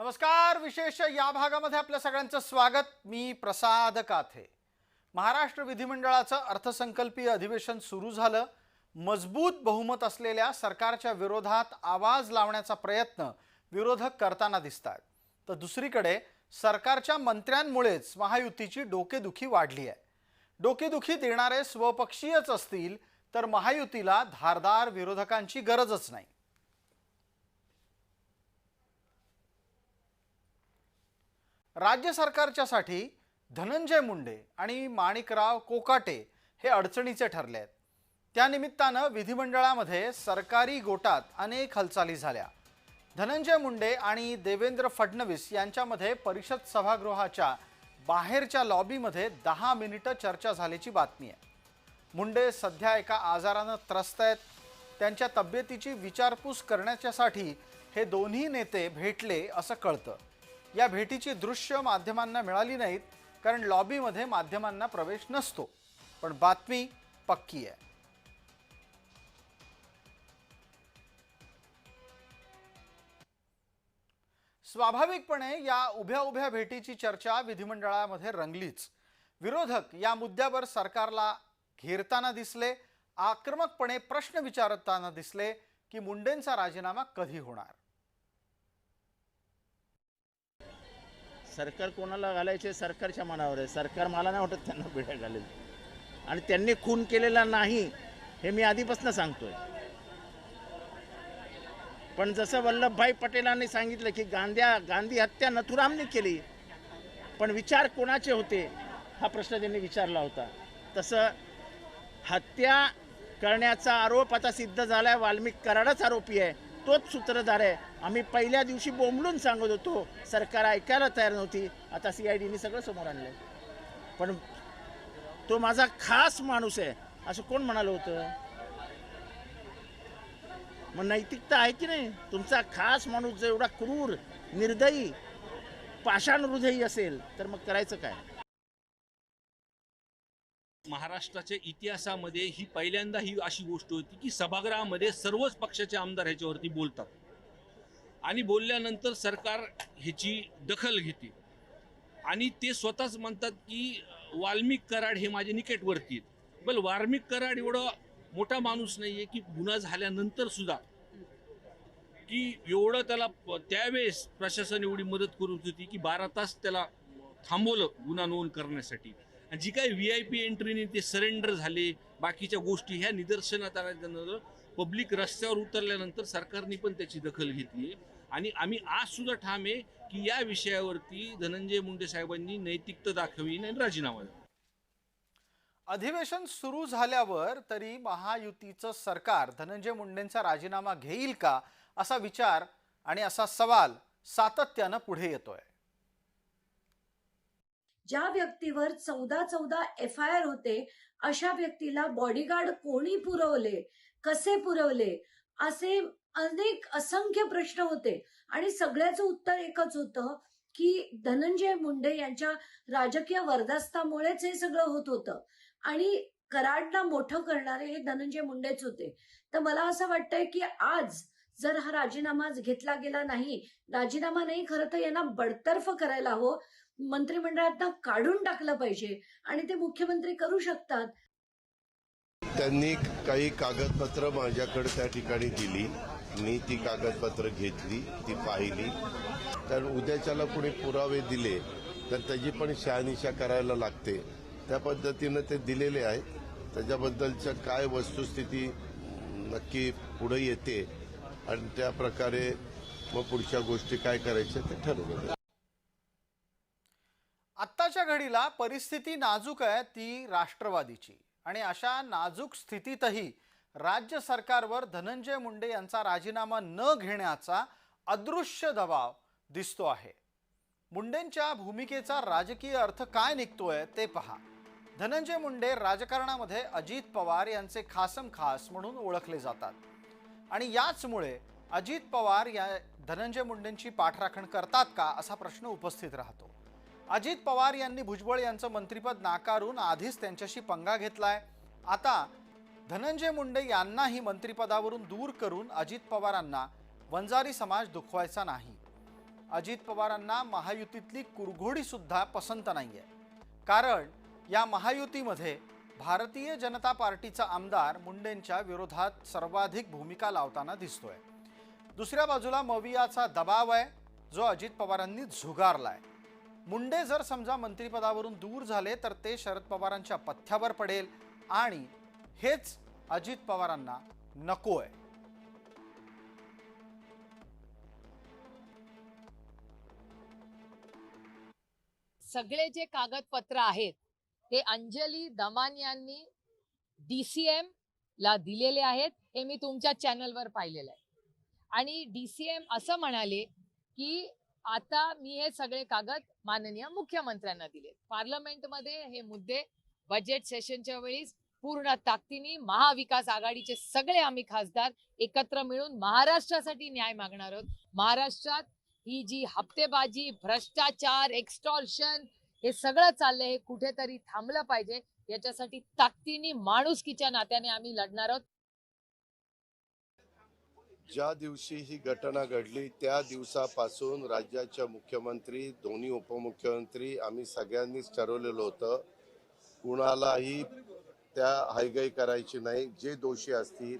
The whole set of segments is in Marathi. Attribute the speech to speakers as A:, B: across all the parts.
A: नमस्कार विशेष या भागामध्ये आपल्या सगळ्यांचं स्वागत. मी प्रसाद काथे. महाराष्ट्र विधिमंडळाचं अर्थसंकल्पीय अधिवेशन सुरू झालं. मजबूत बहुमत असलेल्या सरकारच्या विरोधात आवाज लावण्याचा प्रयत्न विरोधक करताना दिसत आहेत तर दुसरीकडे सरकारच्या मंत्र्यांमुळेच महायुतीची डोकेदुखी वाढली आहे. डोकेदुखी देणारे स्वपक्षीयच असतील तर महायुतीला धारदार विरोधकांची गरजच नाही. राज्य सरकारच्यासाठी धनंजय मुंडे आणि माणिकराव कोकाटे हे अडचणीचे ठरले आहेत त्यानिमित्तानं विधिमंडळामध्ये सरकारी गोटात अनेक हालचाली झाल्या. धनंजय मुंडे आणि देवेंद्र फडणवीस यांच्यामध्ये परिषद सभागृहाच्या बाहेरच्या लॉबीमध्ये दहा मिनिटं चर्चा झाल्याची बातमी आहे. मुंडे सध्या एका आजारानं त्रस्त आहेत. त्यांच्या तब्येतीची विचारपूस करण्याच्यासाठी हे दोन्ही नेते भेटले असं कळतं. या भेटीची दृश्य माध्यमांना मिळाली नाहीत कारण लॉबीमध्ये माध्यमांना प्रवेश नसतो. पण बातमी पक्की आहे. स्वाभाविकपणे या उभ्या उभ्या भेटीची चर्चा विधिमंडळामध्ये रंगलीच. विरोधक या मुद्द्यावर सरकारला घेरताना दिसले आक्रमकपणे प्रश्न विचारताना दिसले की मुंडेंचा राजीनामा कधी होणार?
B: सरकार कोणाला घालायचे? सरकारच्या मनावर आहे. सरकार मला नाही वाटत त्यांना बिड्या घालेल. आणि त्यांनी खून केलेला नाही हे मी आधीपासून सांगतोय. पण जसं वल्लभभाई पटेलांनी सांगितलं की गांध्या गांधी हत्या नथुरामने केली पण विचार कोणाचे होते हा प्रश्न त्यांनी विचारला होता. तसं हत्या करण्याचा आरोप आता सिद्ध झालाय. वाल्मिक कराडच आरोपी आहे. तोच सूत्रधार आहे. आम्ही पहिल्या दिवशी बोंबलून सांगत होतो सरकार ऐकायला तयार नव्हती. आता सी आय डीने सगळं समोर आणलं पण तो माझा खास माणूस आहे असं कोण म्हणालं होतं? मग नैतिकता आहे की नाही? तुमचा खास माणूस जर एवढा क्रूर निर्दयी पाषाण हृदयी असेल तर मग करायचं काय?
C: महाराष्ट्राच्या इतिहासामध्ये ही पहिल्यांदा ही अशी गोष्ट होती की सभागृहामध्ये सर्वच पक्षाचे आमदार ह्याच्यावरती बोलतात. आणि बोलल्यानंतर सरकार ह्याची दखल घेते. आणि ते स्वतःच म्हणतात की वाल्मिक कराड हे माझे निकटवर्ती आहेत. बल वाल्मिक कराड एवढा मोठा माणूस नाही आहे की गुन्हा झाल्यानंतर सुद्धा की एवढं त्याला त्यावेळेस प्रशासन एवढी मदत करत होती की बारा तास त्याला थांबवलं गुन्हा नोंद करण्यासाठी. आणि जी काही व्ही आय पी एंट्रीने ते सरेंडर झाले बाकीच्या गोष्टी ह्या निदर्शनात आल्यानंतर पब्लिक रस्त्यावर उतरल्यानंतर सरकारने पण त्याची दखल घेतली आणि आम्ही आज सुद्धा ठाम आहे की या विषयावरती धनंजय मुंडे साहेबांनी नैतिकता दाखवी आणि राजीनामा द्यावा
A: अधिवेशन सुरू झाल्यावर तरी महायुतीचं सरकार धनंजय मुंडेंचा राजीनामा घेईल का असा विचार आणि असा सवाल सातत्यानं पुढे येतोय.
D: ज्या व्यक्तीवर चौदा चौदा एफ आय आर होते अशा व्यक्तीला बॉडीगार्ड कोणी पुरवले? कसे पुरवले? असे अनेक असंख्य प्रश्न होते. आणि सगळ्याचं उत्तर एकच होतं की धनंजय मुंडे यांच्या राजकीय वर्धस्तामुळेच हे सगळं होत होतं. आणि कराडला मोठं करणारे हे धनंजय मुंडेच होते. तर मला असं वाटतंय की आज जर हा राजीनामा घेतला गेला नाही राजीनामा नाही खरं तर यांना बडतर्फ करायला हवं. मंत्रिमंडळात काढून टाकलं पाहिजे. आणि ते मुख्यमंत्री करू शकतात.
E: त्यांनी काही कागदपत्र माझ्याकडे त्या ठिकाणी दिली. मी ती कागदपत्र घेतली ती पाहिली. तर उद्याच्याला कुणी पुरावे दिले तर त्याची पण शहानिशा करायला लागते. त्या पद्धतीनं ते दिलेले आहेत. त्याच्याबद्दलच्या काय वस्तुस्थिती नक्की पुढे येते आणि त्या प्रकारे मग पुढच्या गोष्टी काय करायच्या ते ठरवलं
A: आत्ताच्या घडीला परिस्थिती नाजूक आहे ती राष्ट्रवादीची. आणि अशा नाजूक स्थितीतही राज्य सरकारवर धनंजय मुंडे यांचा राजीनामा न घेण्याचा अदृश्य दबाव दिसतो आहे. मुंडेंच्या भूमिकेचा राजकीय अर्थ काय निघतोय ते पहा. धनंजय मुंडे राजकारणामध्ये अजित पवार यांचे खासम खास म्हणून ओळखले जातात. आणि याचमुळे अजित पवार या धनंजय मुंडेंची पाठराखण करतात का असा प्रश्न उपस्थित राहतो. अजित पवार यांनी भुजबळ यांचं मंत्रिपद नाकारून आधीच त्यांच्याशी पंगा घेतलाय. आता धनंजय मुंडे यांनाही मंत्रिपदावरून दूर करून अजित पवारांना वंजारी समाज दुखवायचा नाही. अजित पवारांना महायुतीतली कुरघोडीसुद्धा पसंत नाही आहे कारण या महायुतीमध्ये भारतीय जनता पार्टीचा आमदार मुंडेंच्या विरोधात सर्वाधिक भूमिका लावताना दिसतोय. दुसऱ्या बाजूला मवियाचा दबाव आहे जो अजित पवारांनी झुगारलाय. मुंडे जर समजा मंत्रिपदावरून दूर झाले तर ते शरद पवारांच्या पथ्यावर पडेल आणि हेच अजित पवारांना नको आहे.
F: सगळे जे कागदपत्र आहेत ते अंजली दमान यांनी डीसीएम ला दिलेले आहेत हे मी तुमच्या चॅनलवर पाहिलेलं आहे. आणि डीसीएम असं म्हणाले की आता मी हे सगळे कागद माननीय मुख्यमंत्र्यांना दिले पार्लमेंटमध्ये हे मुद्दे बजेट सेशनच्या वेळी पूर्ण ताकदीने महाविकास आघाडीचे सगळे आम्ही खासदार एकत्र मिळून महाराष्ट्रासाठी न्याय मागणार आहोत. महाराष्ट्रात ही जी हप्तेबाजी भ्रष्टाचार एक्स्टॉर्शन हे सगळं चाललंय हे कुठेतरी थांबलं पाहिजे. याच्यासाठी ताकदीने माणुसकीच्या नात्याने आम्ही लढणार आहोत.
E: ज्या दिवशी ही घटना घडली त्या दिवसापासून राज्याच्या मुख्यमंत्री दोन्ही उपमुख्यमंत्री आम्ही सगळ्यांनीच ठरवलेलं होतं कुणालाही त्या हायगाई करायची नाही. जे दोषी असतील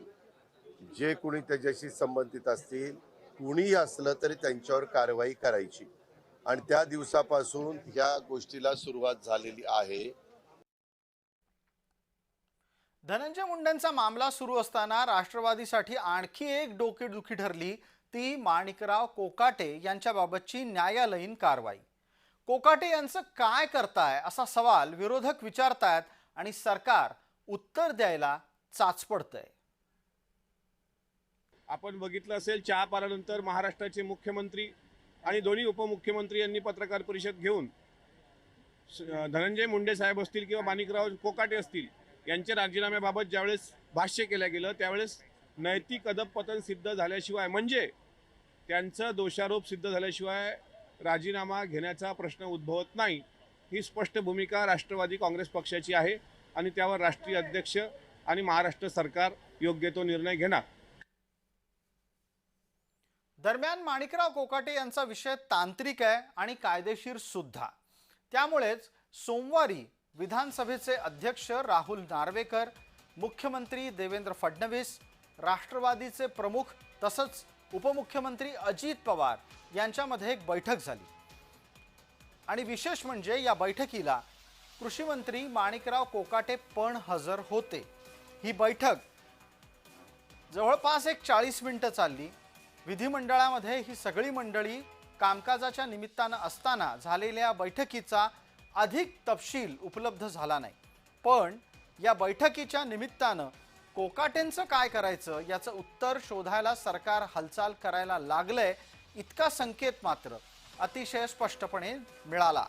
E: जे कुणी त्याच्याशी संबंधित असतील कुणीही असलं तरी त्यांच्यावर कारवाई करायची. आणि त्या दिवसापासून ह्या गोष्टीला सुरुवात झालेली आहे.
A: धनंजय मुंडेंचा मामला सुरू असताना राष्ट्रवादीसाठी आणखी एक डोकेदुखी ठरली. ती माणिकराव कोकाटे यांच्याबाबतची न्यायालयीन कारवाई. कोकाटे यांचं काय करताय? असा सवाल विरोधक विचारतायत आणि सरकार उत्तर द्यायला चाचपडतंय.
G: आपण बघितलं असेल चहा पारानंतर महाराष्ट्राचे मुख्यमंत्री आणि दोन्ही उपमुख्यमंत्री यांनी पत्रकार परिषद घेऊन स- धनंजय मुंडे साहेब असतील किंवा माणिकराव कोकाटे असतील यांच्या राजीनाम्याबाबत ज्यावेळेस भाष्य केलं गेलं त्यावेळेस नैतिक अधपतन सिद्ध झाल्याशिवाय म्हणजे त्यांचं दोषारोप सिद्ध झाल्याशिवाय राजीनामा घेण्याचा प्रश्न उद्भवत नाही ही स्पष्ट भूमिका राष्ट्रवादी काँग्रेस पक्षाची आहे आणि त्यावर राष्ट्रीय अध्यक्ष आणि महाराष्ट्र सरकार योग्य तो निर्णय घेणार.
A: दरम्यान माणिकराव कोकाटे यांचा विषय तांत्रिक आहे आणि कायदेशीर सुद्धा. त्यामुळेच सोमवारी विधानसभेचे अध्यक्ष राहुल नार्वेकर मुख्यमंत्री देवेंद्र फडणवीस राष्ट्रवादीचे प्रमुख तसंच उपमुख्यमंत्री अजित पवार यांच्यामध्ये एक बैठक झाली. आणि विशेष म्हणजे या बैठकीला कृषी मंत्री माणिकराव कोकाटे पण हजर होते. ही बैठक जवळपास एक चाळीस मिनिटं चालली. विधिमंडळामध्ये ही सगळी मंडळी कामकाजाच्या निमित्तानं असताना झालेल्या बैठकीचा अधिक तपशील उपलब्ध झाला नाही. पण या बैठकीच्या निमित्तानं कोकाटेंचं काय करायचं याचं उत्तर शोधायला सरकार हालचाल करायला लागलंय इतका संकेत मात्र अतिशय स्पष्टपणे मिळाला.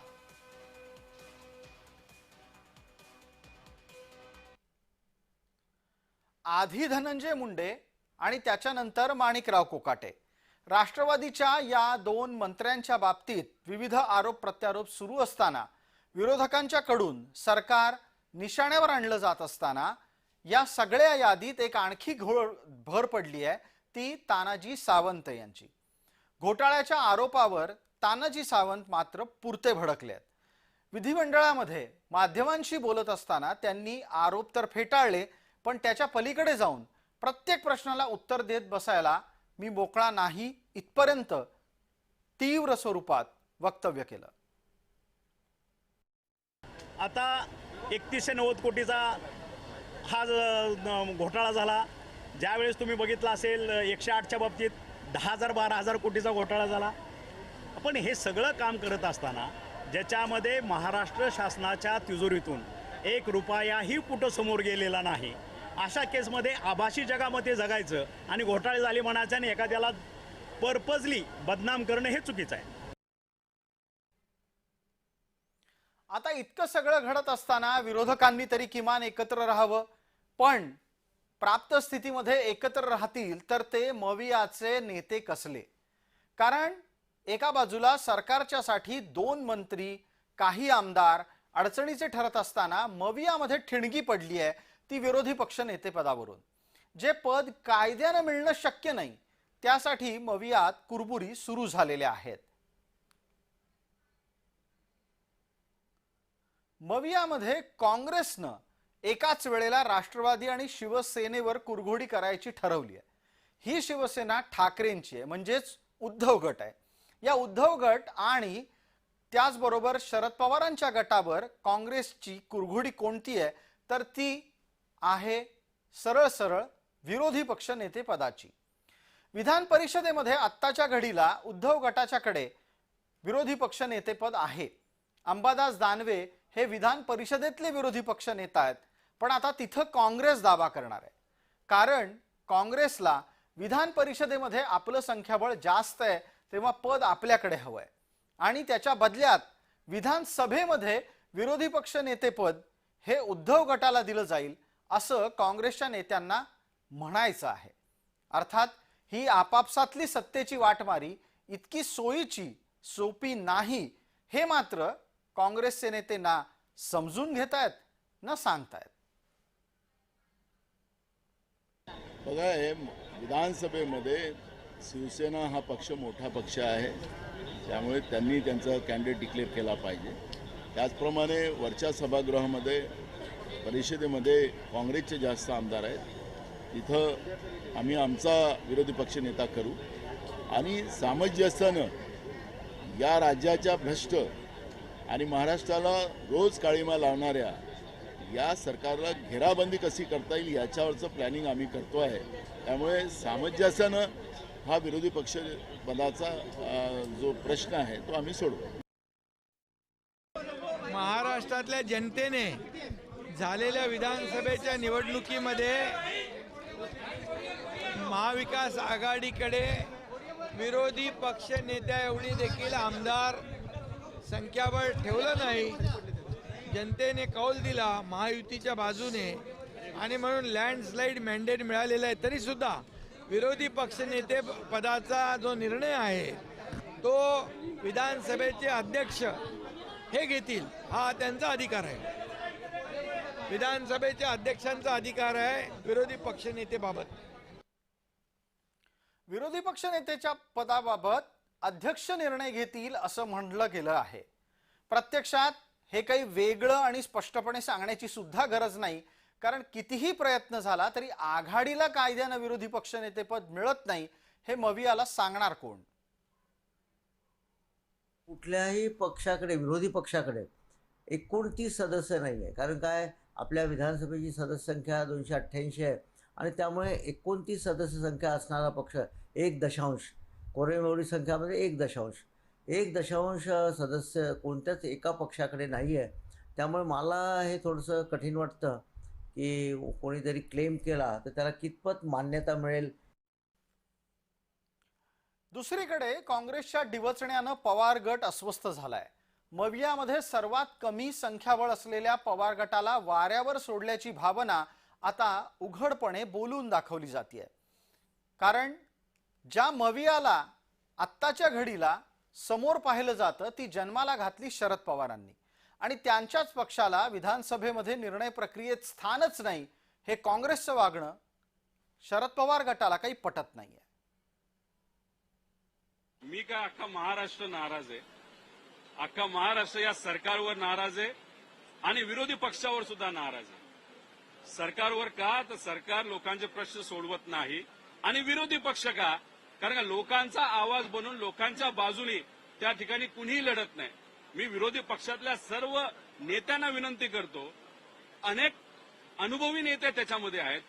A: आधी धनंजय मुंडे आणि त्याच्यानंतर माणिकराव कोकाटे. राष्ट्रवादीच्या या दोन मंत्र्यांच्या बाबतीत विविध आरोप प्रत्यारोप सुरू असताना विरोधकांच्याकडून सरकार निशाण्यावर आणलं जात असताना या सगळ्या यादीत एक आणखी घोळ भर पडली आहे ती तानाजी सावंत यांची. घोटाळ्याच्या आरोपावर तानाजी सावंत मात्र पुरते भडकले आहेत. विधिमंडळामध्ये माध्यमांशी बोलत असताना त्यांनी आरोप तर फेटाळले पण त्याच्या पलीकडे जाऊन प्रत्येक प्रश्नाला उत्तर देत बसायला मी मोकळा नाही इथपर्यंत तीव्र स्वरूपात वक्तव्य केलं.
H: आता एकतीसशे नव्वद कोटीचा हा ज- न- घोटाळा झाला. ज्यावेळेस तुम्ही बघितलं असेल एकशे आठच्या बाबतीत दहा हजार बारा हजार कोटीचा घोटाळा झाला. पण हे सगळं काम करत असताना ज्याच्यामध्ये महाराष्ट्र शासनाच्या तिजोरीतून एक रुपयाही कुठं समोर गेलेला नाही. अशा केसमध्ये आभासी जगामध्ये जगायचं आणि घोटाळे झाले म्हणायचं आणि एखाद्याला पर्पजली बदनाम करणं हे चुकीचं आहे.
A: आता इतकं सगळं घडत असताना विरोधकांनी तरी किमान एकत्र राहावं. पण प्राप्त स्थितीमध्ये एकत्र राहतील तर ते मवियाचे नेते कसले? कारण एका बाजूला सरकारच्यासाठी दोन मंत्री काही आमदार अडचणीचे ठरत असताना मवियामध्ये ठिणगी पडली आहे ती विरोधी पक्ष नेतेपदावरून जे पद कायद्यानं मिळणं शक्य नाही त्यासाठी मवियात कुरबुरी सुरू झालेल्या आहेत. मवियामध्ये काँग्रेसनं एकाच वेळेला राष्ट्रवादी आणि शिवसेनेवर कुरघोडी करायची ठरवली आहे. ही शिवसेना ठाकरेंची आहे म्हणजेच उद्धव गट आहे. या उद्धव गट आणि त्याचबरोबर शरद पवारांच्या गटावर काँग्रेसची कुरघोडी कोणती आहे तर ती आहे सरळ सरळ विरोधी पक्ष नेते पदाची. विधान परिषदेमध्ये आत्ताच्या घडीला उद्धव गटाच्याकडे विरोधी पक्ष नेतेपद आहे. अंबादास दानवे हे विधान परिषदेतले विरोधी पक्ष नेता आहेत. पण आता तिथं काँग्रेस दावा करणार आहे. कारण काँग्रेसला विधान परिषदेमध्ये आपलं संख्याबळ जास्त आहे तेव्हा पद आपल्याकडे हवं आहे आणि त्याच्या बदल्यात विधानसभेमध्ये विरोधी पक्ष नेतेपद हे उद्धव गटाला दिलं जाईल असं काँग्रेसच्या नेत्यांना म्हणायचं आहे. अर्थात ही आपापसातली सत्तेची वाटमारी इतकी सोयीची सोपी नाही हे मात्र काँग्रेसचे नेते ना समजून घेत आहेत ना सांगतायत.
I: बघा हे विधानसभेमध्ये शिवसेना हा पक्ष मोठा पक्ष आहे. त्यामुळे त्यांनी त्यांचा कॅन्डिडेट डिक्लेअर केला पाहिजे. त्याचप्रमाणे वरच्या सभागृहामध्ये परिषदेमध्ये काँग्रेसचे जास्त आमदार आहेत. तिथं आम्ही आमचा विरोधी पक्ष नेता करू. आणि सामंजस्यानं या राज्याच्या भ्रष्ट आणि महाराष्ट्राला रोज काळीमा लावणाऱ्या या सरकारला घेराबंदी कशी करता येईल याच्यावरचं प्लॅनिंग आम्ही करतो आहे. त्यामुळे सामंजस्यानं हा विरोधी पक्ष पदाचा जो प्रश्न आहे तो आम्ही सोडवू.
J: महाराष्ट्रातल्या जनतेने झालेल्या विधानसभेच्या निवडणुकीमध्ये महाविकास आघाडीकडे विरोधी पक्ष नेत्या एवढी देखील आमदार संख्याबळ ठेवलं नाही. जनतेने कौल दिला महायुतीच्या बाजूने. आणि म्हणून लँडस्लाईड मॅन्डेट मिळालेलं आहे तरी सुद्धा विरोधी पक्षनेते पदाचा जो निर्णय आहे तो विधानसभेचे अध्यक्ष हे घेतील हा त्यांचा अधिकार आहे. विधानसभेच्या अध्यक्षांचा अधिकार आहे विरोधी पक्षनेतेबाबत.
A: विरोधी पक्ष पदाबाबत अध्यक्ष निर्णय घेतील असं म्हणलं गेलं आहे. प्रत्यक्षात हे काही वेगळं आणि स्पष्टपणे सांगण्याची सुद्धा गरज नाही कारण कितीही प्रयत्न झाला तरी आघाडीला कायद्यानं विरोधी पक्षनेतेपद मिळत नाही हे मवियाला सांगणार कोण?
K: कुठल्याही पक्षाकडे विरोधी पक्षाकडे एकोणतीस सदस्य नाही आहे कारण काय? आपल्या विधानसभेची सदस्य संख्या दोनशे अठ्ठ्याऐंशी आहे आणि त्यामुळे एकोणतीस सदस्य संख्या असणारा पक्ष एक दशांश कोरेमेवढी संख्यामध्ये एक दशांश. एक दशांश सदस्य कोणत्याच एका पक्षाकडे नाही आहे त्यामुळे मला हे थोडंसं कठीण वाटतं की कोणीतरी क्लेम केला तर त्याला कितपत मान्यता मिळेल?
A: दुसरीकडे काँग्रेसच्या डिवचण्यानं पवार गट अस्वस्थ झालाय. मवियामध्ये सर्वात कमी संख्याबळ असलेल्या पवार गटाला वाऱ्यावर सोडल्याची भावना आता उघडपणे बोलून दाखवली जाते कारण ज्या मवियाला आत्ताच्या घडीला समोर पाहिलं जातं ती जन्माला घातली शरद पवारांनी. आणि त्यांच्याच पक्षाला विधानसभेमध्ये निर्णय प्रक्रियेत स्थानच नाही हे काँग्रेसचं वागणं शरद पवार गटाला काही पटत नाहीये.
L: मी काय अख्खा महाराष्ट्र नाराज आहे? अख्खा महाराष्ट्र या सरकारवर नाराज आहे आणि विरोधी पक्षावर सुद्धा नाराज आहे. सरकारवर का? तर सरकार लोकांचे प्रश्न सोडवत नाही आणि विरोधी पक्ष का? कारण का लोकांचा आवाज बनून लोकांच्या बाजूने त्या ठिकाणी कुणीही लढत नाही. मी विरोधी पक्षातल्या सर्व नेत्यांना विनंती करतो अनेक अनुभवी नेते त्याच्यामध्ये आहेत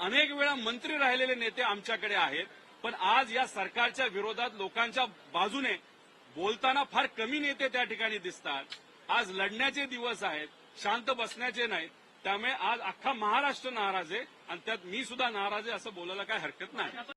L: अनेक वेळा मंत्री राहिलेले नेते आमच्याकडे आहेत पण आज या सरकारच्या विरोधात लोकांच्या बाजूने बोलताना फार कमी नेते त्या ठिकाणी दिसतात. आज लढण्याचे दिवस आहेत शांत बसण्याचे नाहीत त्यामुळे आज अख्खा महाराष्ट्र नाराज आहे आणि त्यात मी सुद्धा नाराज आहे असं बोलायला काही हरकत नाही.